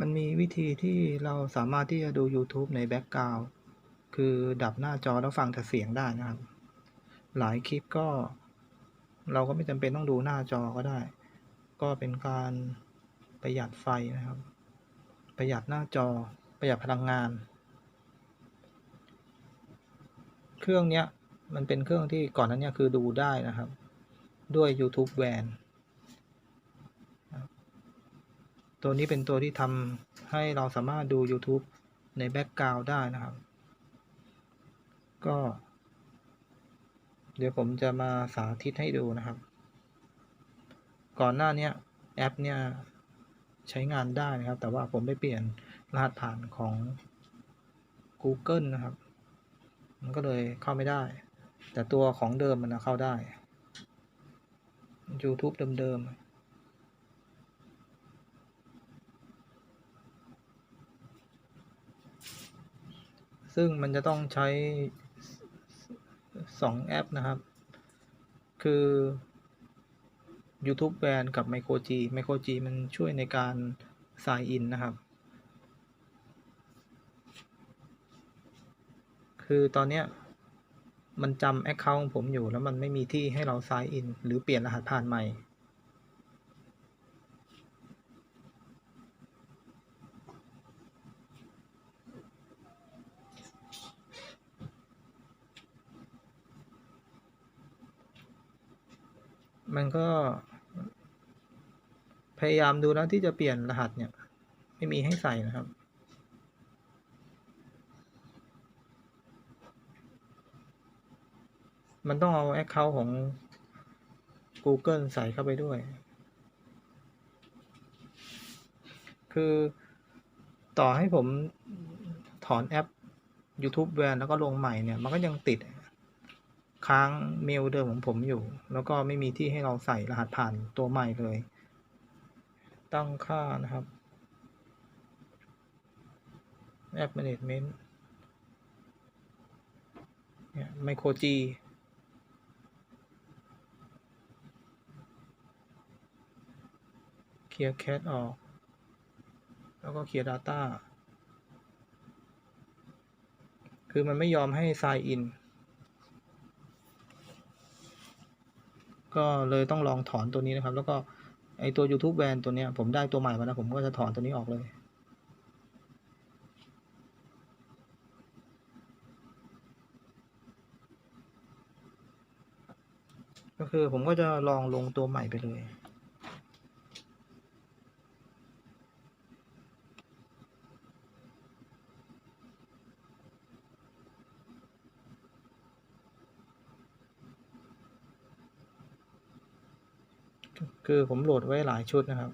มันมีวิธีที่เราสามารถที่จะดูยูทูบในแบ็กกราวด์คือดับหน้าจอแล้วฟังแต่เสียงได้นะครับ หลายคลิปก็ เราก็ไม่จำเป็นต้องดูหน้าจอก็ได้ ก็เป็นการประหยัดไฟนะครับ ประหยัดหน้าจอ ประหยัดพลังงาน เครื่องเนี้ยมันเป็นเครื่องที่ก่อนนั้นเนี่ยคือดูได้นะครับ ด้วย YouTube Van ตัวนี้เป็นตัวที่ทำให้เราสามารถดู YouTube ในแบ็กกราวด์ได้นะครับ ก็ เดี๋ยวผมจะมาสาธิตให้ดูนะครับ ก่อนหน้านี้แอปเนี่ยใช้งานได้นะครับ แต่ว่าผมไปเปลี่ยนรหัสผ่านของ Google นะครับ มันก็เลยเข้าไม่ได้ แต่ตัวของเดิมมันเข้าได้ YouTube เดิมๆ ซึ่งมันจะต้องใช้สองแอปนะครับ คือ YouTube Van กับ Micro G Micro G มันช่วยในการ sign in นะครับ คือตอนเนี้ยมันจำ Account ของผมอยู่แล้วมันไม่มีที่ให้เรา sign in หรือเปลี่ยนรหัสผ่านใหม่ มันก็ พยายามดูแล้วที่จะเปลี่ยนรหัสเนี่ย ไม่มีให้ใส่นะครับ มันต้องเอา Account ของ Google ใส่เข้าไปด้วย คือต่อให้ผมถอนแอป YouTube Van แล้วก็ลงใหม่เนี่ย มันก็ยังติด ค้างเมลเดิมของผมอยู่ แล้วก็ไม่มีที่ให้เราใส่รหัสผ่านตัวใหม่เลย ตั้งค่านะครับแอป Management เนี่ย Micro G เคลียร์แคชออก แล้วก็เคลียร์ Data คือมันไม่ยอมให้ sign in ก็เลยต้องลองถอนตัวนี้นะครับ แล้วก็ไอตัว YouTube Van ตัวเนี้ยผมได้ตัวใหม่มาแล้วผมก็จะถอนตัวนี้ออกเลยก็คือผมก็จะลองลงตัวใหม่ไปเลย คือผมโหลดไว้หลายชุดนะครับ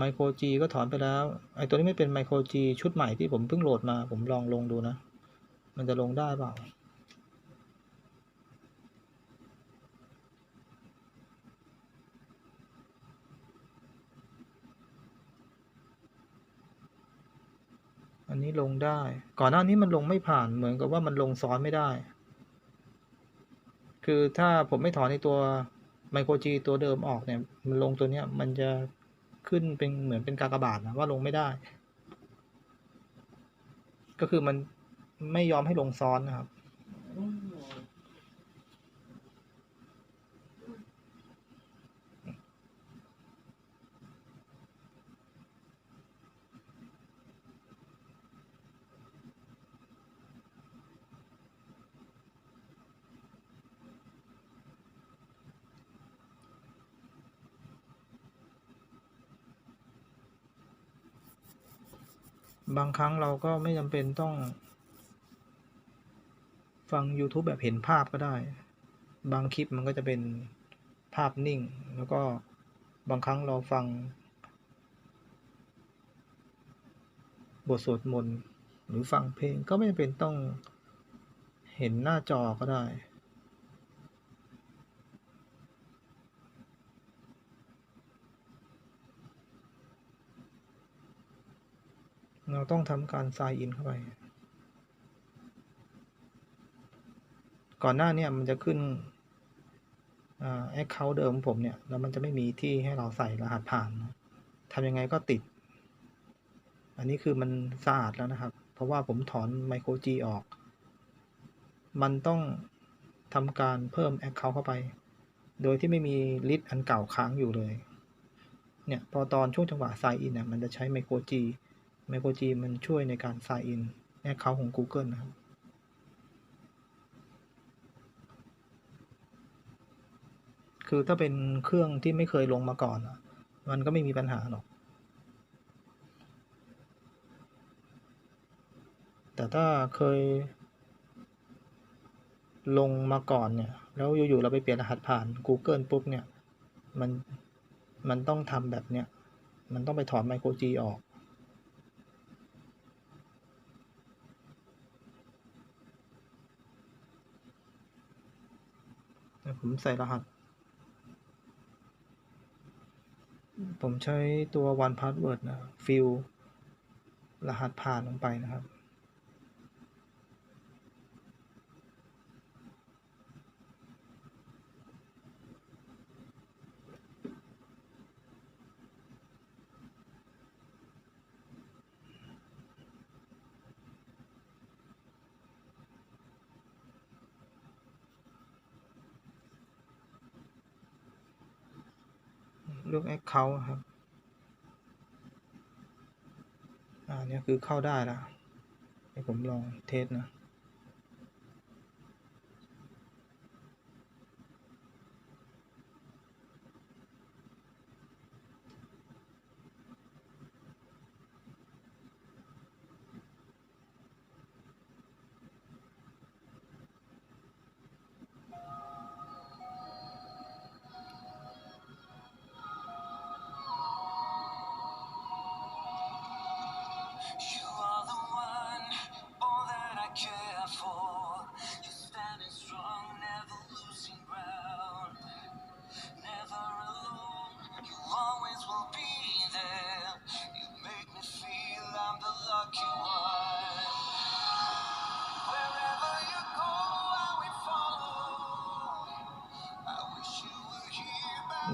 Micro G ก็ถอนไปแล้ว ไอตัวนี้ไม่เป็น Micro G ชุดใหม่ที่ผมเพิ่งโหลดมา ผมลองลงดูนะ มันจะลงได้เปล่า อันนี้ลงได้ ก่อนหน้านี้มันลงไม่ผ่าน เหมือนกับว่ามันลงซ้อนไม่ได้ คือถ้าผมไม่ถอนในตัว ไมโครจีตัวเดิมออกเนี่ยมันลงตัวเนี้ยมันจะขึ้นเป็นเหมือนเป็นกากบาทนะว่าลงไม่ได้ ก็คือมันไม่ยอมให้ลงซ้อนนะครับ บางครั้งเราก็ไม่จำเป็นต้อง ฟัง YouTube แบบเห็นภาพก็ได้ บางคลิปมันก็จะเป็นภาพนิ่ง แล้วก็บางครั้งเราฟัง บทสวดมนต์หรือฟังเพลงก็ไม่จำเป็นต้องเห็นหน้าจอก็ได้ เราต้องทำการ sign in เข้าไป ก่อนหน้าเนี่ยมันจะขึ้นแอ่า account เดิมของผมเนี่ย แล้วมันจะไม่มีที่ให้เราใส่รหัสผ่านทำยังไงก็ติด อันนี้คือมันสะอาดแล้วนะครับ เพราะว่าผมถอนไมโครจีออก มันต้องทำการเพิ่ม Account เข้าไป โดยที่ไม่มีลิสต์อันเก่าค้างอยู่เลย เนี่ย พอตอนช่วงจังหวะ sign in เนี่ยมันจะใช้ไมโครจี มโครจีมันช่วยในการ sign in Account ของ Google นะครับคือถ้าเป็นเครื่องที่ไม่เคยลงมาก่อน มันก็ไม่มีปัญหาหรอก แต่ถ้าเคย ลงมาก่อนเนี่ย แล้วอยู่ๆเราไปเปลี่ยนรหัสผ่าน Google ปุ๊บเนี่ย มัน มันต้องทำแบบเนี้ย มันต้องไปถอนไมโครจีออก เดี๋ยวผมใส่รหัส ผมใช้ตัว one password นะ ฟิลรหัสผ่านลงไปนะครับ เลือก Account ครับ อ่านี่คือเข้าได้ละให้ผมลองเทสนะ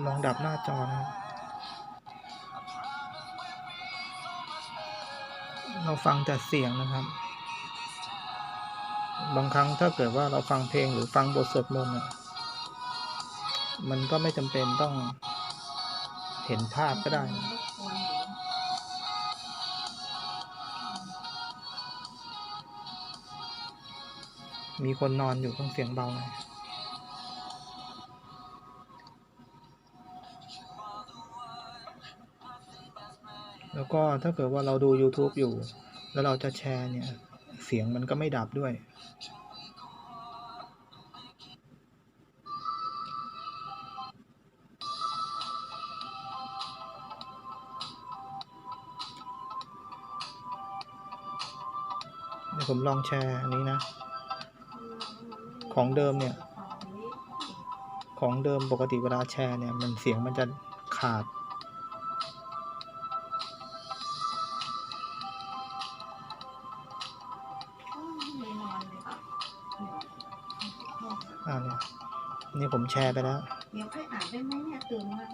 ลองดับหน้าจอนะครับ เราฟังแต่เสียงนะครับ บางครั้งถ้าเกิดว่าเราฟังเพลงหรือฟังบทสวดมนต์อะมันก็ไม่จำเป็นต้องเห็นภาพก็ได้นะมีคนนอนอยู่ต้องเสียงเบาหน่อย แล้วก็ถ้าเกิดว่าเราดู YouTube อยู่ แล้วเราจะแชร์เนี่ย เสียงมันก็ไม่ดับด้วย เดี๋ยวผมลองแชร์อันนี้นะ ของเดิมเนี่ย ของเดิมปกติเวลาแชร์เนี่ย มันเสียงมันจะขาด อ่าเนี่ยนี่ผมแชร์ไปแล้ว เดี๋ยวค่อยอ่านได้ไหมเนี่ยตื่นมา